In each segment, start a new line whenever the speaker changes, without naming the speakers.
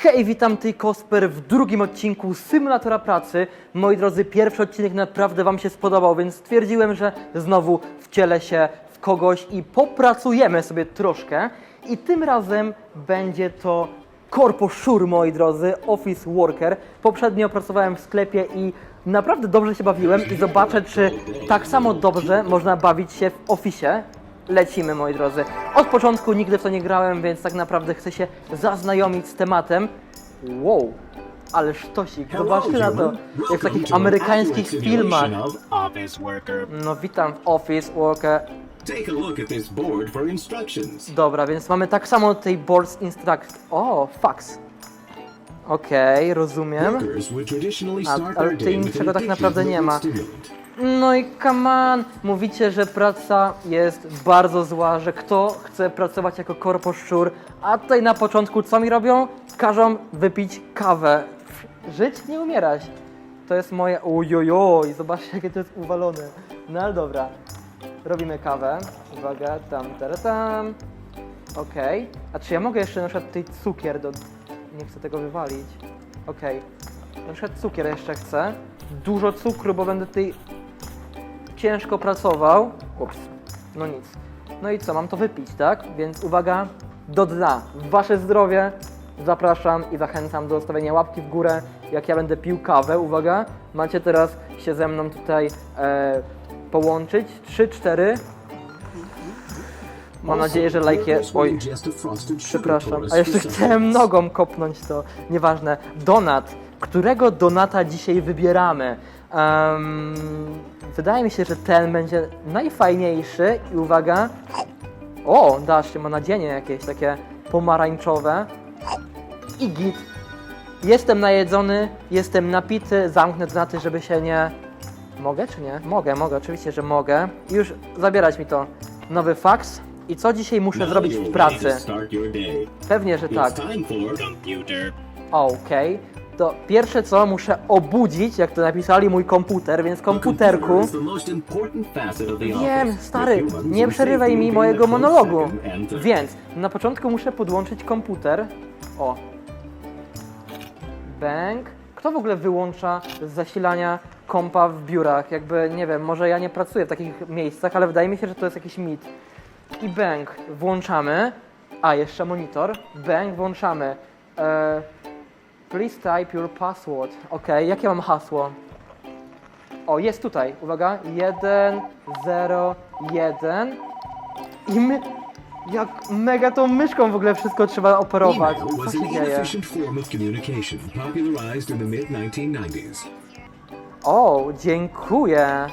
Hej, witam Ty Kosper w drugim odcinku Symulatora Pracy. Moi drodzy, pierwszy odcinek naprawdę Wam się spodobał, więc stwierdziłem, że znowu wcielę się w kogoś i popracujemy sobie troszkę. I tym razem będzie to Corpo moi drodzy, Office Worker. Poprzednio pracowałem w sklepie i naprawdę dobrze się bawiłem i zobaczę, czy tak samo dobrze można bawić się w oficie. Lecimy, moi drodzy. Od początku nigdy w to nie grałem, więc tak naprawdę chcę się zaznajomić z tematem. Wow, ale sztosik, zobaczcie na to, jak w takich amerykańskich filmach. No witam w Office Worker.
Board.
Dobra, więc mamy tak samo tutaj boards instruct. O, fax. Okej, rozumiem.
Would traditionally
A- ale tutaj niczego tak naprawdę nie ma. No i come on, mówicie, że praca jest bardzo zła, że kto chce pracować jako korposzczur, a tutaj na początku co mi robią? Każą wypić kawę. Żyć, nie umierać. To jest moje ojojoj, zobaczcie jakie to jest uwalone. No ale dobra, robimy kawę. Uwaga, tam, tam, tam. Okej, a czy ja mogę jeszcze na przykład tutaj cukier do... Nie chcę tego wywalić. Okej, na przykład cukier jeszcze chcę. Dużo cukru, bo będę tutaj ciężko pracował. Ups, no nic. No i co, mam to wypić, tak? Więc uwaga, do dna. Wasze zdrowie zapraszam i zachęcam do zostawienia łapki w górę, jak ja będę pił kawę. Uwaga, macie teraz się ze mną tutaj e, połączyć. 3, 4. Mam nadzieję, że like je... Oj, Przepraszam, a jeszcze chciałem nogą kopnąć to, nieważne. Donat. Którego donata dzisiaj wybieramy? Em, wydaje mi się, że ten będzie najfajniejszy i uwaga. O, dasz ma nadzienie jakieś takie pomarańczowe. I git. Jestem najedzony, jestem napity, zamknę donaty, żeby się nie... Mogę czy nie? Mogę, mogę, oczywiście, że mogę. Już zabierać mi to. Nowy faks. I co dzisiaj muszę
Now
zrobić w pracy? Pewnie, że tak. Okej. To pierwsze co, muszę obudzić, jak to napisali, mój komputer, więc komputerku. Wiem, stary, nie przerywaj mi mojego monologu. Więc na początku muszę podłączyć komputer. O. Bang. Kto w ogóle wyłącza z zasilania kompa w biurach? Jakby, nie wiem, może ja nie pracuję w takich miejscach, ale wydaje mi się, że to jest jakiś mit. I bang, włączamy. A, jeszcze monitor. Bang, włączamy. E, please type your password. Ok, jakie mam hasło? O, jest tutaj. Uwaga. 1, 0, 1. I my... Jak mega tą myszką w ogóle wszystko trzeba operować.
Email
Co
was
się
an
dzieje?
inefficient form of communication popularized in the mid-1990s.
O, dziękuję.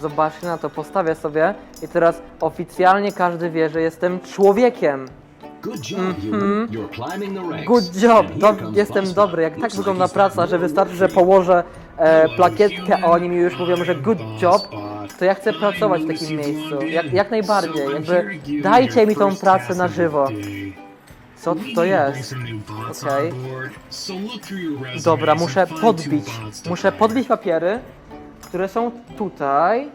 Zobaczcie na to, postawię sobie i teraz oficjalnie każdy wie, że jestem człowiekiem.
Good job.
Mhm. Good job, jestem dobry. Jak tak wygląda praca, że wystarczy, że położę e, plakietkę, a oni mi już mówią, że good job, to ja chcę pracować w takim miejscu. Jak, jak najbardziej, jakby dajcie mi tą pracę na żywo. Co to jest? Okej. Dobra, muszę podbić. Muszę podbić papiery, które są tutaj.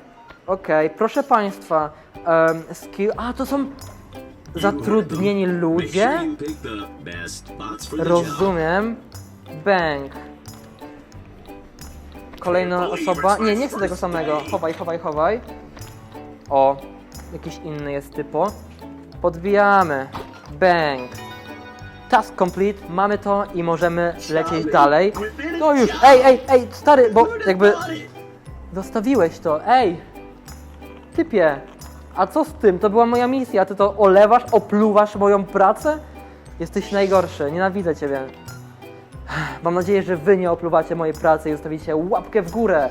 Okej, proszę Państwa. em, skill. A, to są zatrudnieni ludzie? Rozumiem. Bang. Kolejna osoba. Nie, nie chcę tego samego. Chowaj, chowaj, chowaj. O, jakiś inny jest typo. Podbijamy. Bang. Task complete, mamy to i możemy lecieć dalej. No już, ej, ej, ej, stary, bo jakby zostawiłeś to, ej. Typie, a co z tym? To była moja misja, ty to olewasz, opluwasz moją pracę? Jesteś najgorszy, nienawidzę ciebie. Mam nadzieję, że wy nie opluwacie mojej pracy i zostawicie łapkę w górę.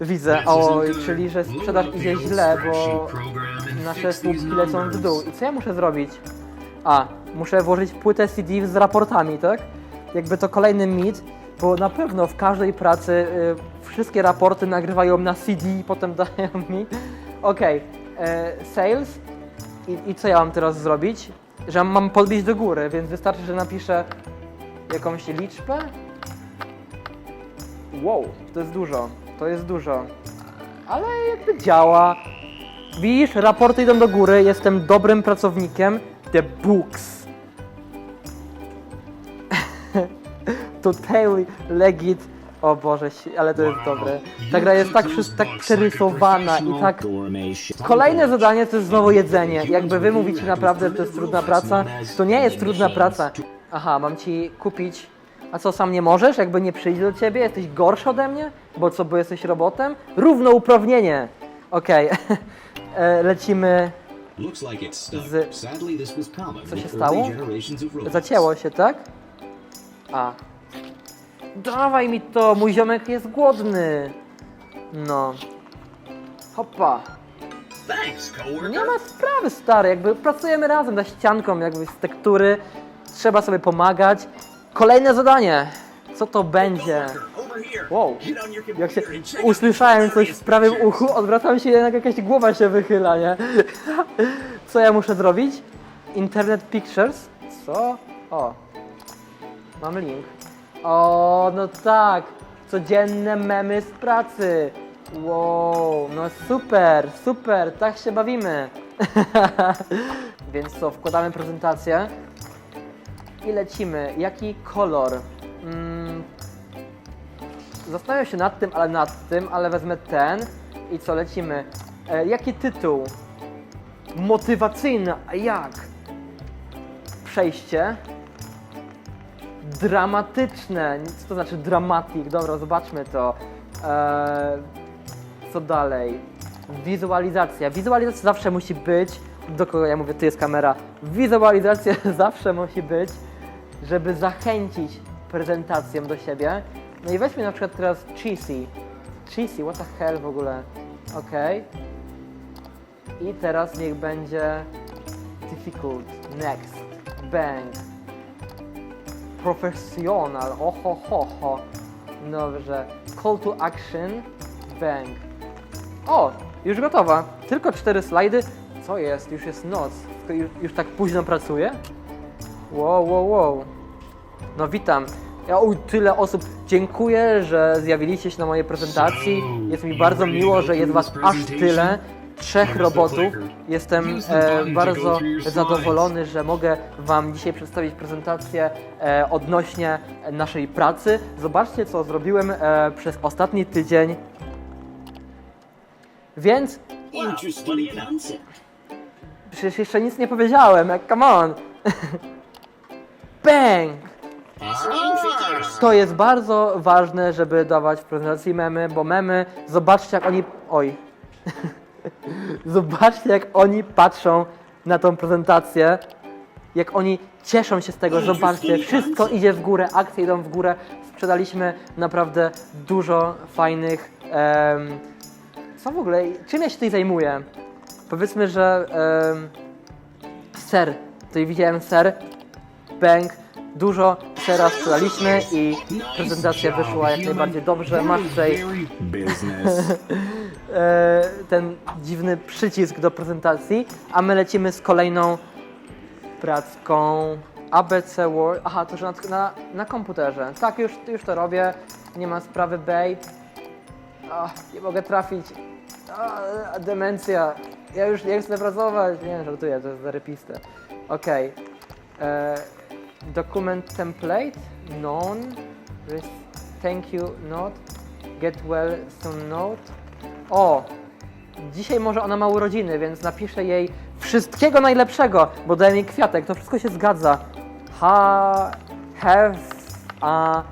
Widzę, oj, czyli że sprzedaż idzie źle, bo nasze słupki lecą w dół. I co ja muszę zrobić? A, muszę włożyć płytę CD z raportami, tak? Jakby to kolejny mit, bo na pewno w każdej pracy y, wszystkie raporty nagrywają na CD i potem dają mi. Okej, e, sales. I, I co ja mam teraz zrobić? Że mam podbić do góry, więc wystarczy, że napiszę jakąś liczbę. Wow, to jest dużo, to jest dużo. Ale jakby działa. Widzisz, raporty idą do góry, jestem dobrym pracownikiem. The books. Totally legit. O Boże, ale to jest dobre. Ta gra jest tak, tak przerysowana i tak... Kolejne zadanie to jest znowu jedzenie. Jakby wy mówicie naprawdę, że to jest trudna praca, to nie jest trudna praca. Aha, mam ci kupić... A co, sam nie możesz? Jakby nie przyjdzie do ciebie? Jesteś gorszy ode mnie? Bo co, bo jesteś robotem? Równouprawnienie! Okej, E, lecimy... Z- Co się stało? Zacięło się, tak? A. Dawaj mi to, mój ziomek jest głodny. No.
Coworker.
Nie ma sprawy, stary, jakby pracujemy razem za ścianką, jakby z tektury. Trzeba sobie pomagać. Kolejne zadanie. Co to będzie? Wow. Jak się usłyszałem coś w prawym uchu, odwracam się, jednak jakaś głowa się wychyla, nie? Co ja muszę zrobić? Internet Pictures? Co? O. Mam link. O, no tak. Codzienne memy z pracy. Wow, no super, super, tak się bawimy. Więc co, wkładamy prezentację i lecimy. Jaki kolor? Mm, Zastanawiam się nad tym, ale nad tym, ale wezmę ten i co, lecimy. E, jaki tytuł? Motywacyjny, a jak? Przejście. Dramatyczne. Co to znaczy dramatik? Dobra, zobaczmy to. E, co dalej? Wizualizacja. Wizualizacja zawsze musi być. Do kogo ja mówię, tu jest kamera. Wizualizacja zawsze musi być, żeby zachęcić prezentację do siebie. No i weźmy na przykład teraz cheesy. Cheesy, what the hell w ogóle? Okej. I teraz niech będzie difficult. Next. Bang. Professional. Oho, ho, ho. Dobrze. Call to action. Bang. O, już gotowa. Tylko cztery slajdy. Co jest? Już jest noc. Już, tak późno pracuję? Wow, wow, wow. No witam. Ja, tyle osób. Dziękuję, że zjawiliście się na mojej prezentacji. Jest mi bardzo miło, że jest was aż tyle. Trzech robotów. Jestem e, bardzo zadowolony, że mogę wam dzisiaj przedstawić prezentację e, odnośnie naszej pracy. Zobaczcie, co zrobiłem e, przez ostatni tydzień. Więc przecież jeszcze nic nie powiedziałem. jak- Come on. Bang! To jest bardzo ważne, żeby dawać w prezentacji memy, bo memy, zobaczcie jak oni... Oj. zobaczcie jak oni patrzą na tą prezentację. Jak oni cieszą się z tego, zobaczcie, wszystko idzie w górę, akcje idą w górę. Sprzedaliśmy naprawdę dużo fajnych... em, co w ogóle, czym ja się tutaj zajmuję? Powiedzmy, że em, ser, tutaj widziałem ser, bang, dużo sera sprzedaliśmy i prezentacja wyszła jak najbardziej dobrze. Masz tutaj e, ten dziwny przycisk do prezentacji, a my lecimy z kolejną pracką ABC Word. Aha, to że na, na, na komputerze. Tak, już, już to robię, nie ma sprawy, babe. Nie mogę trafić. Demencja. Ja już nie chcę pracować. Nie, żartuję, to jest zarepiste. Okej. E, Document template. None. Thank you, not. Get well soon, not. O! Dzisiaj może ona ma urodziny, więc napiszę jej wszystkiego najlepszego, bo daje mi kwiatek. To wszystko się zgadza. Ha, have a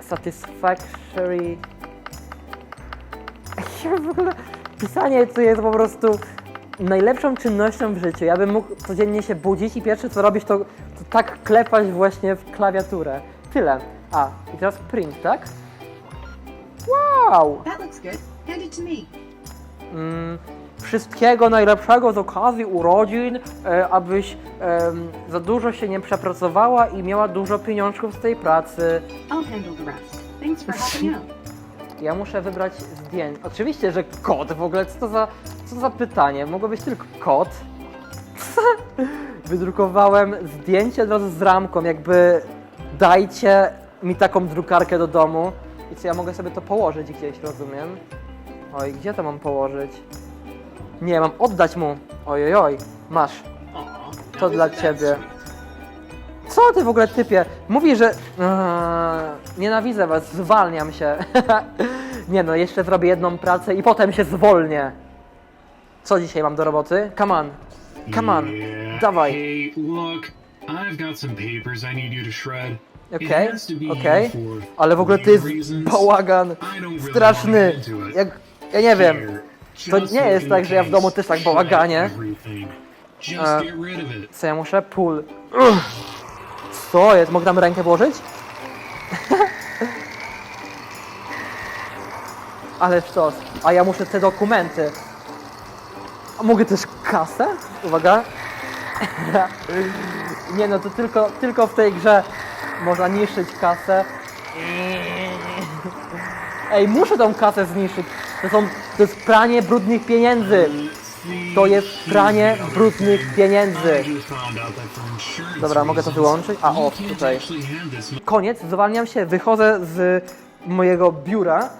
satisfactory. Pisanie to jest po prostu najlepszą czynnością w życiu. Ja bym mógł codziennie się budzić i pierwsze co robić to, to tak klepać właśnie w klawiaturę. Tyle. A, i teraz print, tak? Wow!
That looks good. Hand it to me.
Mm, wszystkiego najlepszego z okazji urodzin, e, abyś em, za dużo się nie przepracowała i miała dużo pieniążków z tej pracy.
I'll handle the rest. Thanks for helping out.
Ja muszę wybrać zdjęcie. Oczywiście, że kot w ogóle. Co to za, co to za pytanie? Mogło być tylko kot. Wydrukowałem zdjęcie od razu z ramką, jakby dajcie mi taką drukarkę do domu. I co, ja mogę sobie to położyć gdzieś, rozumiem? Oj, gdzie to mam położyć? Nie, mam oddać mu. Oj, oj, oj. Masz. To dla ciebie. Co ty w ogóle typie? Mówi, że... Eee, nienawidzę was, zwalniam się. nie no, jeszcze zrobię jedną pracę i potem się zwolnię. Co dzisiaj mam do roboty? Come on. Come on.
Yeah.
Dawaj.
Hey, look, I've got some papers I need you to shred.
Okej,
be
okej.
for
Ale w ogóle to
legal
jest bałagan straszny. Jak, ja nie wiem. To nie jest tak, że ja w domu też tak bałaganie. E. Co ja muszę? Pól. Ugh. Co jest? Mogę tam rękę włożyć? Ale sztos. A ja muszę te dokumenty. A mogę też kasę? Uwaga. Nie no, to tylko, tylko w tej grze można niszczyć kasę. Ej, muszę tą kasę zniszczyć. To są, to jest pranie brudnych pieniędzy. To jest pranie brudnych pieniędzy. Dobra, mogę to wyłączyć? A, o, tutaj. Koniec, zwalniam się, wychodzę z mojego biura,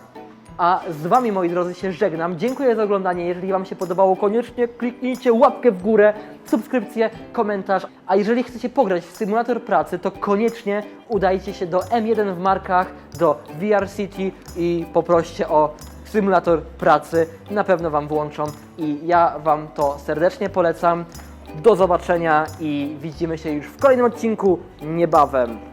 a z wami, moi drodzy, się żegnam. Dziękuję za oglądanie. Jeżeli wam się podobało, koniecznie kliknijcie łapkę w górę, subskrypcję, komentarz. A jeżeli chcecie pograć w symulator pracy, to koniecznie udajcie się do M1 w Markach, do VR City i poproście o symulator pracy. Na pewno wam włączą i ja wam to serdecznie polecam. Do zobaczenia i widzimy się już w kolejnym odcinku niebawem.